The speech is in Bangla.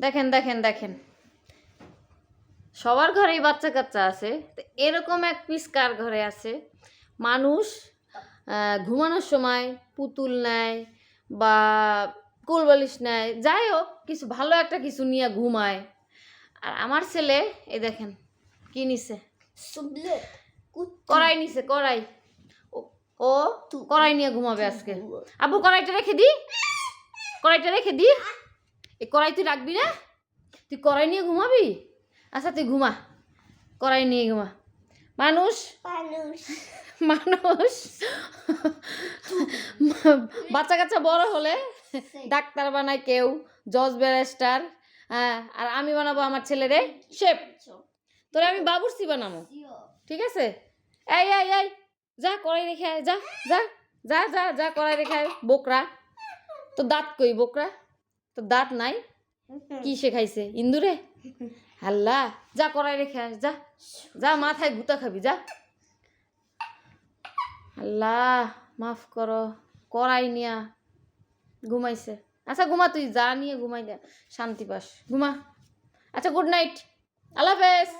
দেখেন দেখেন দেখেন। সবার ঘরেই বাচ্চা কাচ্চা আছে তো এরকম এক পিস কার ঘরে আছে? মানুষ ঘুমানোর সময় পুতুল নেয় বা কোলবালিশ নেয় যাই হোক কিছু ভালো একটা কিছু নিয়ে ঘুমায়। আর আমার ছেলে এই দেখেন কি নিছে? কড়াই নিছে কড়াই। ও- ও কড়াই নিয়ে ঘুমাবে আজকে। আব্বু কড়াইটা রেখে দি। কড়াইটা রেখে দি। এই কড়াই তুই রাখবি না? তুই কড়াই নিয়ে ঘুমাবি? আচ্ছা তুই ঘুমা। কড়াই নিয়ে ঘুমা। মানুষ. মানুষ। বাচ্চা কাচ্চা বড় হলে ডাক্তার বানায় কেউ জজ ব্যারিস্টার হ্যাঁ আর আমি বানাবো আমার ছেলেরে শেপ। তোরে আমি বাবুর্চি বানাবো। ঠিক আছে? এই এই এই যা কড়াই রেখে যা যা যা যা যা কড়াই রেখে বোকরা। তো দাঁত কই বোকরা? তো দাঁত নাই? কি শেখাইছে? ইন্দুরে? হাল্লা যা করাই রেখে আস যা। যা মাথায় গুতা খাবি যা। আল্লাহ মাফ করো করাই নিয়া ঘুমাইছে। আচ্ছা ঘুমা তুই যা নিয়ে ঘুমাই দে শান্তি পাস। ঘুমা। আচ্ছা গুড নাইট আল্লাহ হাফেজ।